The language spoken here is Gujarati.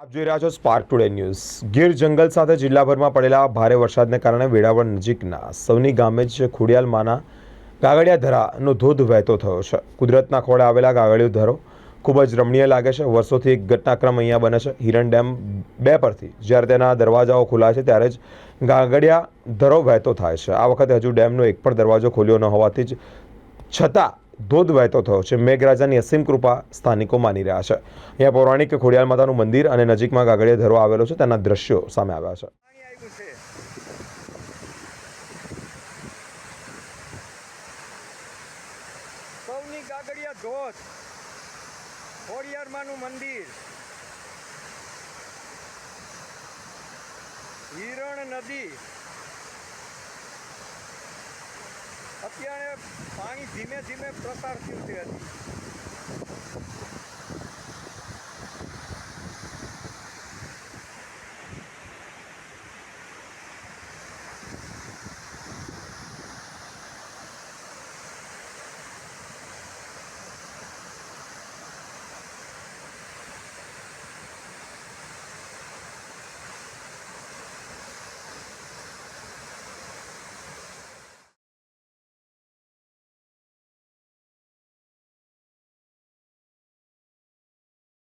આપ જોઈ રહ્યા છો સ્પાર્ક ટુડે ન્યૂઝ ગીર જંગલ સાથે જિલ્લાભરમાં પડેલા ભારે વરસાદને કારણે વેળાવળ નજીકના સૌની ગામે જ ખોડિયાલમાંના ગાગડિયા ધરાનો ધોધ વહેતો થયો છે. કુદરતના ખોળે આવેલા ગાગડિયો ધરો ખૂબ જ રમણીય લાગે છે. વર્ષોથી એક ઘટનાક્રમ અહીંયા બને છે. હિરણ ડેમ બે પરથી. જ્યારે તેના દરવાજાઓ ખુલ્લા છે, ત્યારે જ ગાગડિયા ધરો વહેતો થાય છે. આ વખતે હજુ ડેમનો એક પણ દરવાજો ખોલ્યો ન હોવાથી જ છતાં ધોધ વહેતો થયો છે. મેઘરાજાની અસીમ કૃપા સ્થાનિકો માની રહ્યા છે. અહીંયા પૌરાણિક ખોડિયાલ માતાનું મંદિર અને નજીકમાં ગાગડિયા ધરો આવેલો છે. તેના દ્રશ્યો સામે આવ્યા છે. સૌની ગાગડિયા ધોધ, ખોડિયારમાંનું મંદિર. હિરણ નદી અત્યારે પાણી ધીમે ધીમે પ્રસાર થયું હજી.